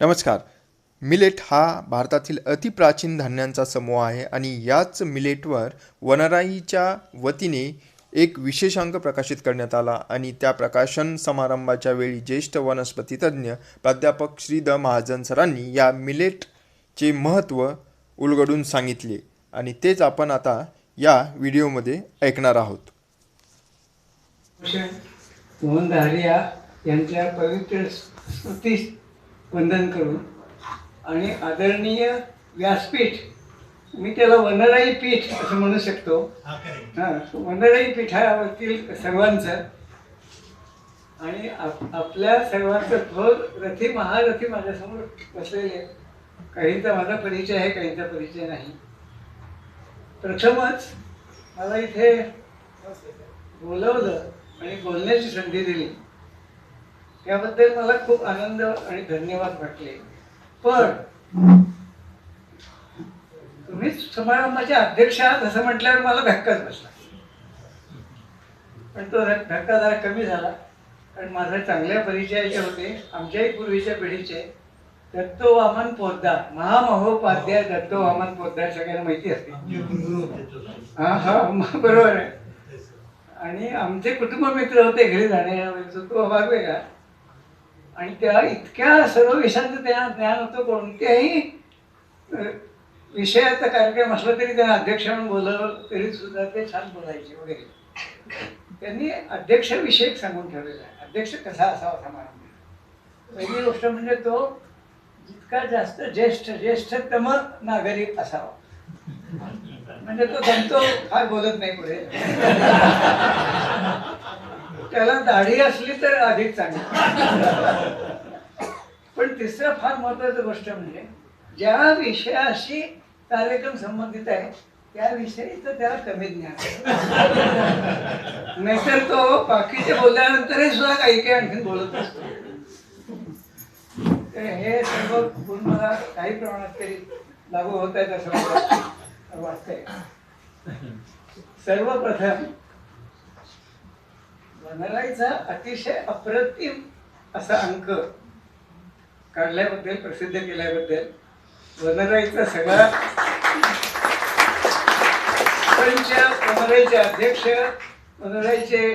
नमस्कार. मिलेट हा भारतातील अतिप्राचीन धान्यांचा समूह आहे आणि याच मिलेटवर वनराईच्या वतीने एक विशेषांक प्रकाशित करण्यात आला आणि त्या प्रकाशन समारंभाच्या वेळी ज्येष्ठ वनस्पतीतज्ञ प्राध्यापक श्री द महाजन सरांनी या मिलेटचे महत्त्व उलगडून सांगितले आणि तेच आपण आता या व्हिडिओमध्ये ऐकणार आहोत. मोहन यांच्या पवित्र वंदन करून. आणि आदरणीय व्यासपीठ मी त्याला वनराई पीठ असं म्हणू शकतो. हां वनराई पीठावरील सर्वांचं. आणि आप आपल्या सर्वांचं थोर रथी महारथी माझ्यासमोर बसलेले काहींचा माझा परिचय आहे काहींचा परिचय नाही. प्रथमच मला इथे बोलवलं आणि बोलण्याची संधी दिली. याबद्दल मला खूप आनंद आणि धन्यवाद वाटले. पण तुम्ही समारंभाच्या अध्यक्ष आहात असं म्हटल्यावर मला धक्काच बसला. पण तो धक्का जरा कमी झाला. कारण माझे चांगल्या परिचयाचे होते. आमच्याही पूर्वीच्या पिढीचे. दत्तो वामन पोद्दार. महामहोपाध्याय दत्तो वामन पोद्दार सगळ्यांना माहिती असते. हा हा बरोबर आहे. आणि आमचे कुटुंब मित्र होते घरी जाण्याचा तो भाग वेगळा. आणि त्या इतक्या सर्व विषयांचं त्यांना ज्ञान होतं कोणत्याही विषयाचा कार्यक्रम असला तरी त्यांना अध्यक्ष म्हणून बोलावलं तरी सुद्धा ते छान बोलायचे वगैरे. त्यांनी अध्यक्षविषयक सांगून ठेवलेला आहे. अध्यक्ष कसा असावा समारंभ पहिली गोष्ट म्हणजे तो जितका जास्त ज्येष्ठ ज्येष्ठतम नागरिक असावा. म्हणजे तो दमतो फार बोलत नाही पुढे. त्याला दाढी असली तर अधिक चांगली. पण तिसरं फार महत्वाचं गोष्ट म्हणजे ज्या विषयाशी कार्यक्रम संबंधित आहे त्या विषयीचं त्याला कमी ज्ञान नाहीतर तो बाकीचे बोलल्यानंतरही सुद्धा काही काही आणखी बोलत असतो. तर हे सर्व गुण मला काही प्रमाणात तरी लागू होत आहेत असं मला वाटतं- वाटतंय. सर्वप्रथम वनराईचा अतिशय अप्रतिम असा अंक काढल्याबद्दल प्रसिद्ध केल्याबद्दल वनराईचा सगळा. पंच वनराईचे अध्यक्ष वनराईचे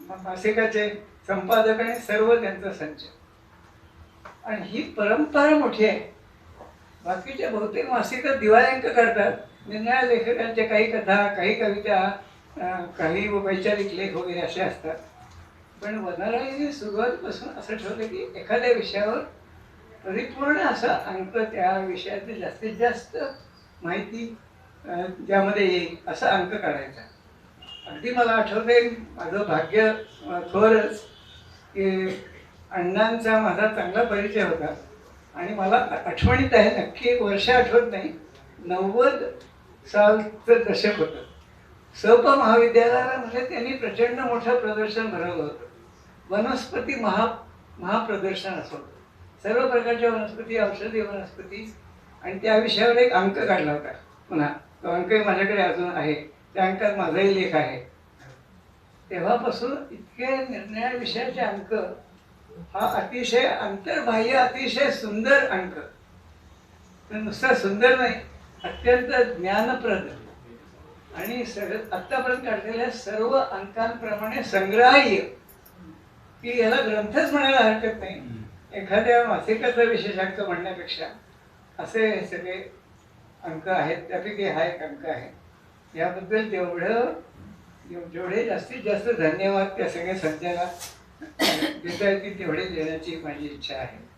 मासिकाचे संपादक आणि सर्व त्यांचा संच आणि ही परंपरा मोठी आहे. बाकीचे बहुतेक मासिक अंक काढतात. निर्णया लेखकांच्या काही कथा काही कविता काही वैचारिक लेख वगैरे असे असतात. पण वनराईने सुरुवातीपासून असं ठेवलं की एखाद्या विषयावर परिपूर्ण असा अंक त्या विषयातील जास्तीत जास्त माहिती त्यामध्ये येईल असा अंक काढायचा. अगदी मला आठवते माझं भाग्य थोरच की अण्णांचा माझा चांगला परिचय होता. आणि मला आठवणीत आहे नक्की एक वर्ष आठवत नाही नव्वद सालचं दशक होतं. सप महाविद्यालयामध्ये त्यांनी प्रचंड मोठं प्रदर्शन भरवलं होतं. वनस्पती महा महाप्रदर्शन असं होतं. सर्व प्रकारच्या वनस्पती औषधी वनस्पती आणि त्या विषयावर एक अंक काढला होता. पुन्हा तो अंकही माझ्याकडे अजून आहे. त्या अंकात माझाही लेख आहे. तेव्हापासून इतके निर्णया विषयाचे अंक हा अतिशय अंतर्बाह्य अतिशय सुंदर अंक. नुसता सुंदर नाही अत्यंत ज्ञानप्रद. आणि सग आत्तापर्यंत काढलेल्या सर्व अंकांप्रमाणे संग्राह्य. की याला ग्रंथच म्हणायला हरकत नाही. एखाद्या मासिकाचा विशेषांक म्हणण्यापेक्षा असे सगळे अंक आहेत त्यापैकी हा एक अंक आहे. याबद्दल तेवढं जेव- जेवढे जास्तीत जास्त धन्यवाद त्या सगळ्या संचाला देता येतील तेवढे देण्याची माझी इच्छा आहे.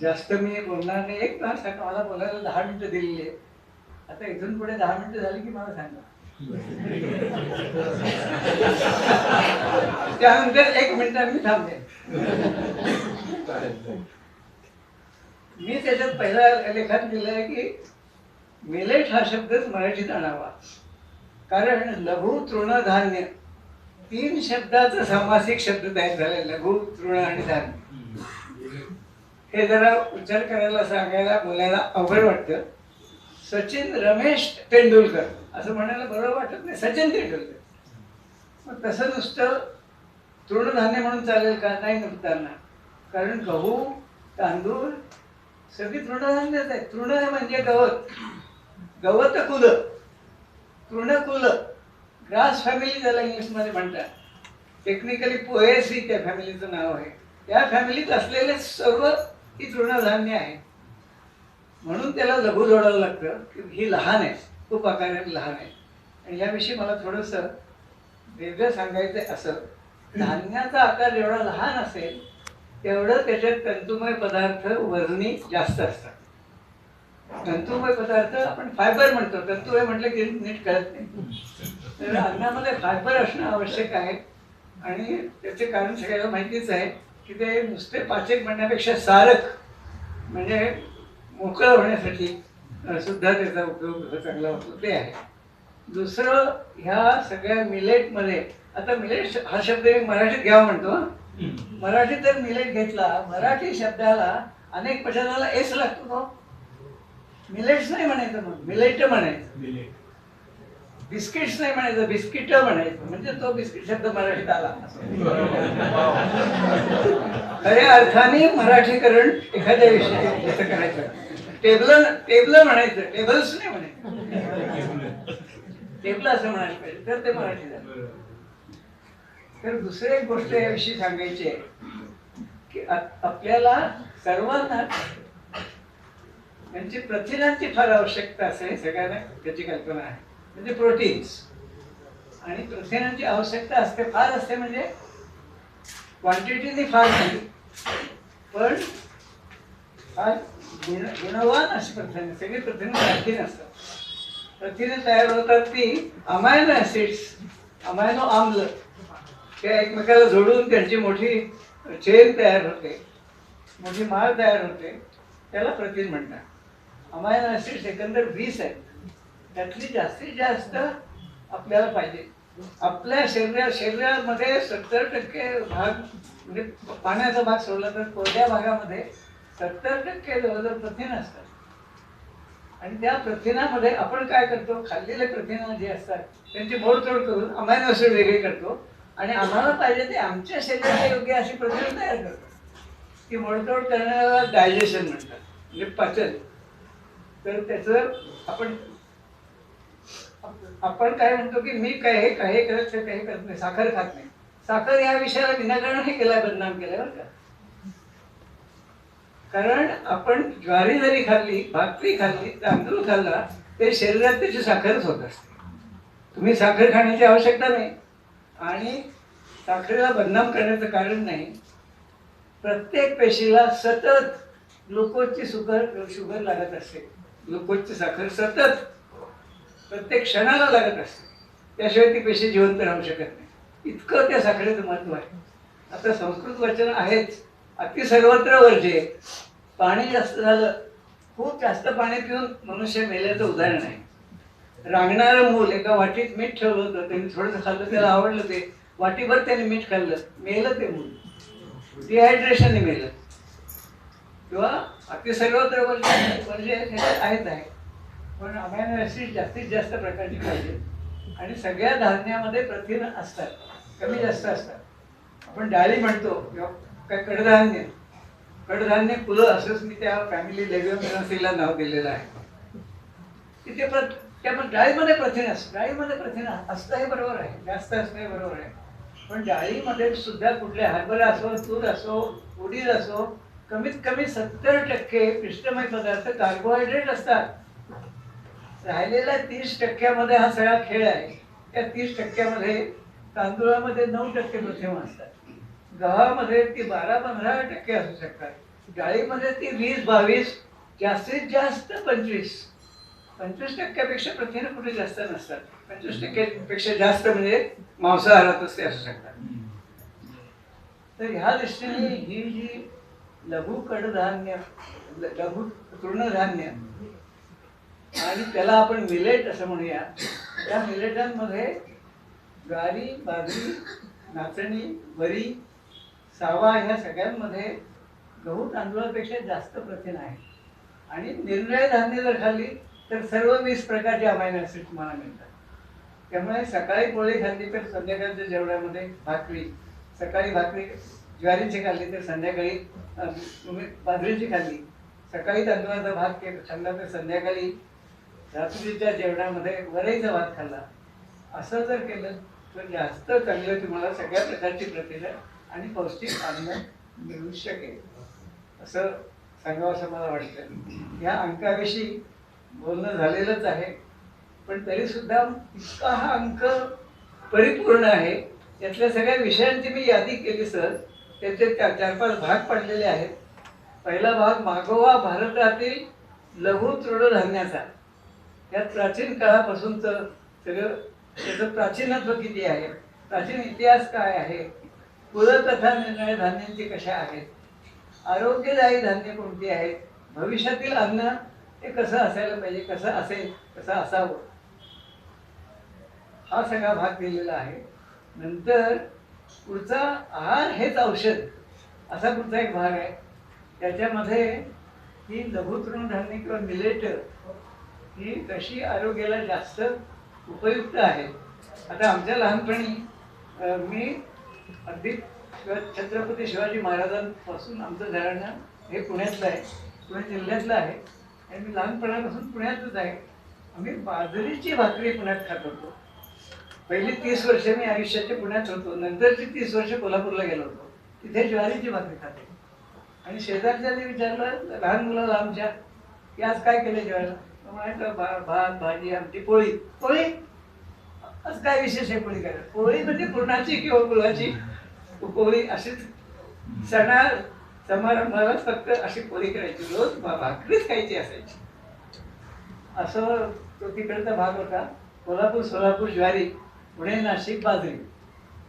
जास्त मी बोलणार नाही. एक तास आहे, मला बोलायला दहा मिनिटं दिलेली आहे आता इथून पुढे दहा मिनिटं झाली की मला सांगा. त्यानंतर एक मिनिटात मी थांबते मी त्याच्यात पहिल्या लेखात लिहिलंय की मिलेट हा शब्दच मराठीत आणावा. कारण लघु तृणधान्य तीन शब्दाचा सामासिक शब्द तयार झाले लघु तृण आणि धान्य. हे जरा उच्चार करायला सांगायला बोलायला अवघड वाटतं. सचिन रमेश तेंडुलकर. असं म्हणायला बरोबर वाटत नाही. सचिन तेंडुलकर. मग तसं नुसतं तृणधान्य म्हणून चालेल का? नाही नुकताना कारण गहू तांदूळ सगळी तृणधान्यच आहे तृण म्हणजे गवत. गवत कुल. तृणकुल ग्रास फॅमिली ज्याला इंग्लिशमध्ये म्हणतात. टेक्निकली पोएसी त्या फॅमिलीचं नाव आहे. त्या फॅमिलीत असलेले सर्व ही तृणधान्य आहे म्हणून त्याला लघु जोडायला लागतं की ही लहान आहे खूप आकाराने लहान आहे. आणि याविषयी मला थोडंसं वेगळं सांगायचं असं. धान्याचा आकार जेवढा लहान असेल तेवढं त्याच्यात तंतुमय पदार्थ वजनी जास्त असतात. तंतुमय पदार्थ आपण फायबर म्हणतो. तंतुमय म्हटलं की नीट कळत नाही. तर अन्नामध्ये फायबर असणं आवश्यक आहे. आणि त्याचे कारण सगळ्याला माहितीच आहे की ते नुसते पाचक म्हणण्यापेक्षा सारक म्हणजे मोकळं होण्यासाठी सुद्धा त्याचा उपयोग चांगला होतो ते आहे. दुसरं ह्या सगळ्या मिलेटमध्ये आता मिलेट हा शब्द मी मराठीत घ्यावा म्हणतो. मराठीत जर मिलेट घेतला मराठी शब्दाला अनेक पदार्थाला एस लागतो तो. मिलेट्स नाही म्हणायचं मग मिलेट म्हणायचं. बिस्किट्स नाही म्हणायचं बिस्किट म्हणायचं म्हणजे तो बिस्किट शब्द मराठीत आला. खऱ्या अर्थाने मराठीकरण एखाद्या विषयाचं करायचं. टेबल टेबल म्हणायचं. टेबल्स नाही म्हणायचं. टेबल असं म्हणायला पाहिजे. तर ते मराठी झालं. तर दुसरी एक गोष्ट याविषयी सांगायची आहे की आपल्याला सर्वांना त्यांची प्रथिनांची फार आवश्यकता असते. सगळ्यांना त्याची कल्पना आहे. म्हणजे प्रोटीन्स आणि प्रथिनांची आवश्यकता असते फार असते म्हणजे क्वांटिटीने फार नाही पण फार गुण गुणवान अशी प्रथिने सगळी प्रथिने सारखी नसतात. प्रथिने तयार होतात ती अमायनो ऍसिड्स अमायनो आम्ल. त्या एकमेकाला जोडून त्यांची मोठी चेन तयार होते. मोठी माळ तयार होते. त्याला प्रथिन म्हणतात. अमायनो ऍसिड्स एकंदर वीस आहेत. त्यातली जास्तीत जास्त आपल्याला पाहिजे. आपल्या शरीरा शरीरामध्ये सत्तर टक्के भाग म्हणजे पाण्याचा भाग सोडला तर कोरड्या भागामध्ये? सत्तर टक्के जवळजवळ प्रथिन असतात. आणि त्या प्रथिनामध्ये आपण काय करतो? खाल्लेले प्रथिनं जे असतात त्यांची मोडतोड करून अमायनो ऍसिड वेगळे करतो. आणि आम्हाला पाहिजे ते आमच्या शरीराला योग्य अशी प्रथिनं तयार करतो. ती मोडतोड करण्याला डायजेशन म्हणतात म्हणजे पचन. तर त्याचं आपण आपण काय म्हणतो की मी काय हे काही करत नाही, काही करत नाही साखर खात नाही. साखर या विषयाला विनाकारण हे केला बदनाम केल्यावर बरं का. कारण आपण ज्वारी जरी खाल्ली भाकरी खाल्ली तांदूळ खाल्ला ते शरीरात त्याची साखरच होत असते. तुम्ही साखर खाण्याची आवश्यकता नाही. आणि साखरेला बदनाम करण्याचं कारण नाही. प्रत्येक पेशीला सतत ग्लुकोजची शुगर शुगर लागत असते. ग्लुकोजची साखर सतत प्रत्येक क्षणाला लागत असते. त्याशिवाय ती पेशी जिवंत राहू शकत नाही. इतकं त्या साखरेचं महत्त्व आहे. आता संस्कृत वचन आहेच. अति सर्वत्र वर्जे पाणी जास्त झालं खूप जास्त पाणी पिऊन मनुष्य मेल्याचं उदाहरण आहे. रांगणारं मूल एका वाटीत मीठ ठेवलं होतं त्यांनी थोडंसं खाल्लं त्याला आवडलं ते. वाटीभर त्याने मीठ खाल्लं मेलं ते मूल डिहायड्रेशनने मेलं. किंवा अति सर्वत्र वर्जे वर्जे आहेत आहे. पण अमायनो ऍसिड जास्तीत जास्त प्रकारची पाहिजे. आणि सगळ्या धान्यामध्ये प्रथिन असतात कमी जास्त असतात. आपण डाळी म्हणतो किंवा काय कडधान्य? कडधान्य फुलं असंच मी त्या फॅमिली लेव्हिओमिनसीला नाव दिलेलं आहे. तिथे प्र त्या पण डाळीमध्ये प्रथिन असतं डाळीमध्ये प्रथिन असतं हे बरोबर आहे जास्त असतं हे बरोबर आहे. पण डाळीमध्ये सुद्धा कुठले हरभरा असो तूर असो उडीद असो कमीत कमी सत्तर टक्के पिष्टमय पदार्थ कार्बोहायड्रेट असतात. राहिलेल्या तीस टक्क्यामध्ये हा सगळा खेळ आहे. त्या तीस टक्क्यामध्ये तांदूळामध्ये नऊ टक्के प्रथिम असतात. गव्हामध्ये ती बारा पंधरा टक्के असू शकतात. डाळीमध्ये ती वीस बावीस जास्तीत जास्त पंचवीस. पंचवीस टक्क्यापेक्षा प्रथिनं कुठे जास्त नसतात. पंचवीस टक्क्यापेक्षा जास्त म्हणजे मांसाहारातच ते असू शकतात. तर ह्या दृष्टीने ही जी लघु कडधान्य लघु तृणधान्य आणि त्याला आपण मिलेट असं म्हणूया त्या मिलेटांमध्ये ज्वारी बाजरी नाचणी वरी सावा ह्या सगळ्यांमध्ये गहू तांदूळापेक्षा जास्त प्रथिन आहे. आणि निर्णय धान्य जर खाल्ली तर सर्व वीस प्रकारचे अमायनो ॲसिड तुम्हाला मिळतात. त्यामुळे सकाळी पोळी खाल्ली तर संध्याकाळच्या जेवणामध्ये भाकरी सकाळी भाकरी ज्वारीची खाल्ली तर संध्याकाळी तुम्ही बाजरीची खाल्ली सकाळी तांदूळाचा भात के- खाल्ला तर संध्याकाळी रात्रीच्या जेवणामध्ये वरईचा भात खाल्ला. असं जर केलं तर जास्त चांगलं तुम्हाला सगळ्या प्रकारची प्रतिभा आणि पौष्टिक अन्न मिळू शकेल. असं सांगावं असं मला वाटतं. या अंकाविषयी बोलणं झालेलंच आहे. पण तरीसुद्धा इतका हा अंक परिपूर्ण आहे. यातल्या सगळ्या विषयांची मी यादी केली सर. त्याचे त्या चार पाच भाग पडलेले आहेत. पहिला भाग मागोवा भारतातील लघु तृणधान्याचा. या प्राचीन काळापासूनचं सगळं त्याचं प्राचीनत्व किती आहे? प्राचीन इतिहास काय आहे? कुलकथा निर्णय धान्यांची कशा आहेत? आरोग्यदायी धान्य कोणती आहेत? भविष्यातील अन्न हे कसं असायला पाहिजे? कसं असेल? कसं असावं? हा सगळा भाग दिलेला आहे. नंतर पुढचा आहार हेच औषध. असा पुढचा एक भाग आहे. त्याच्यामध्ये ही लघु किंवा मिलेट ही कशी आरोग्याला जास्त उपयुक्त आहे? आता आमच्या लहानपणी मी अगदी छत्रपती शिवाजी महाराजांपासून आमचं घराणं हे पुण्यातलं आहे. पुणे जिल्ह्यातलं आहे. आणि मी लहानपणापासून पुण्यातच आहे. आम्ही बाजरीची भाकरी पुण्यात खात होतो. पहिली तीस वर्ष मी आयुष्याचे पुण्यात होतो. नंतरची तीस वर्ष कोल्हापूरला गेलो होतो. तिथे ज्वारीची भाकरी खाते. आणि शेजारच्याने विचारलं लहान मुलाला आमच्या की आज काय केलं जेवायला? म्हणायचं भा भात भाजी आमची पोळी. पोळी? आज काय विशेष आहे कोळी करायला कोळी म्हणजे पूर्णाची किंवा गुळाची कोळी अशीच सणा समारंभाला फक्त अशी पोळी करायची. रोज भाकरीच खायची असायची. असं तो तिकडचा भाग होता. कोल्हापूर सोलापूर ज्वारी पुणे नाशिक बाजरी.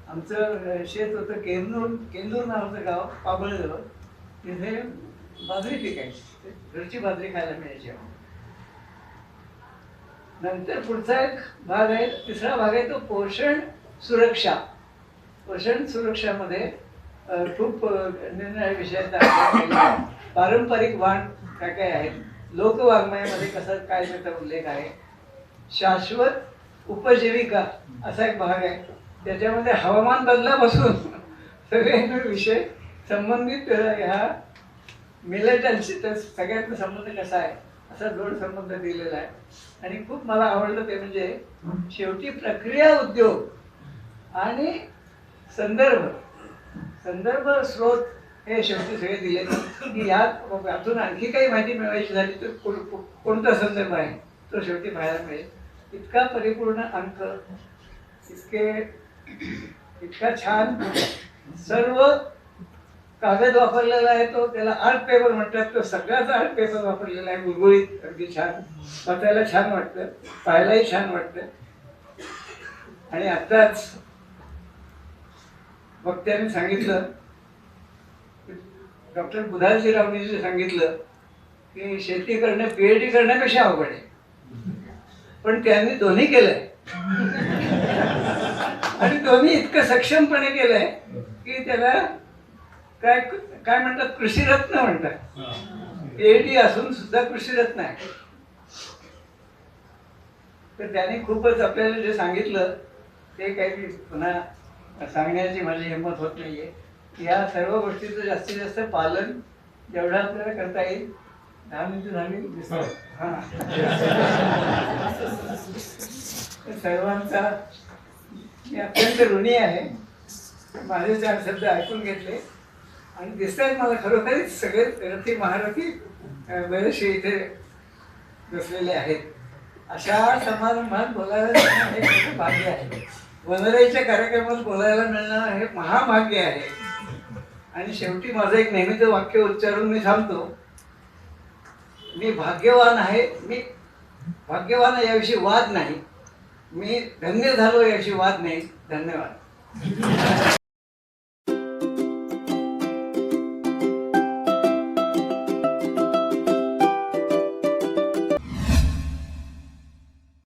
आमचं शेत होतं केंदूर केंदूर नावाचं गाव पाबळजवळ. तिथे बाजरी पिकायची. घरची बाजरी खायला मिळायची आम्हाला. नंतर पुढचा एक भाग आहे तिसरा भाग आहे तो पोषण सुरक्षा. पोषण सुरक्षामध्ये खूप निर्णय विषयाचा पारंपरिक वाण काय काय आहेत? लोकवाङ्मयामध्ये कसा काय त्याचा उल्लेख आहे? शाश्वत उपजीविका असा एक भाग आहे. त्याच्यामध्ये हवामान बदलापासून सगळे विषय संबंधित ह्या मिलेटन्सी तर सगळ्यांचा संबंध कसा आहे? असा जोड संबंध दिलेला आहे. आणि खूप मला आवडलं ते म्हणजे शेवटी प्रक्रिया उद्योग आणि संदर्भ. संदर्भ स्रोत हे शेवटी सगळे दिले. की यात यातून आणखी काही माहिती मिळवायची झाली तर कोण- कोणता संदर्भ आहे? तो शेवटी पाहायला मिळेल. इतका परिपूर्ण अंक इतके इतका छान सर्व कागद वापरलेला आहे तो त्याला आर्ट पेपर म्हणतात तो सगळ्याच आर्ट पेपर वापरलेला आहे गुळगुळीत अगदी छान. वाचायला छान वाटतं पाहायलाही छान वाटतं आणि आत्ताच वक्त्याने सांगितलं डॉक्टर बुधाजी रावणीजी सांगितलं की शेती करणं पीएचडी करण्यापेक्षा अवघड आहे? पण त्यांनी दोन्ही केलंय. आणि दोन्ही इतकं सक्षमपणे केलंय की त्याला काय काय म्हणतात कृषीरत्न म्हणतात. पीएचडी असून सुद्धा कृषीरत्न आहे. तर त्याने खूपच आपल्याला जे सांगितलं ते काही पुन्हा सांगण्याची माझी हिंमत होत नाहीये. या सर्व गोष्टीचं जास्तीत जास्त पालन जेवढं आपल्याला करता येईल दहा मिनिटं झाली दिसतात सर्वांचा मी अत्यंत ऋणी आहे. माझे चार शब्द ऐकून घेतले. आणि दिसत आहेत मला खरोखरीच सगळे रथी महारथी बरेचसे इथे बसलेले आहेत. अशा समारंभात बोलायला मिळणं हे भाग्य आहे. वनराईच्या कार्यक्रमात बोलायला मिळणं हे महाभाग्य आहे. आणि शेवटी माझं एक नेहमीचं वाक्य उच्चारून मी थांबतो मी भाग्यवान आहे मी भाग्यवान याविषयी वाद नाही. मी धन्य झालो याविषयी वाद नाही. धन्यवाद.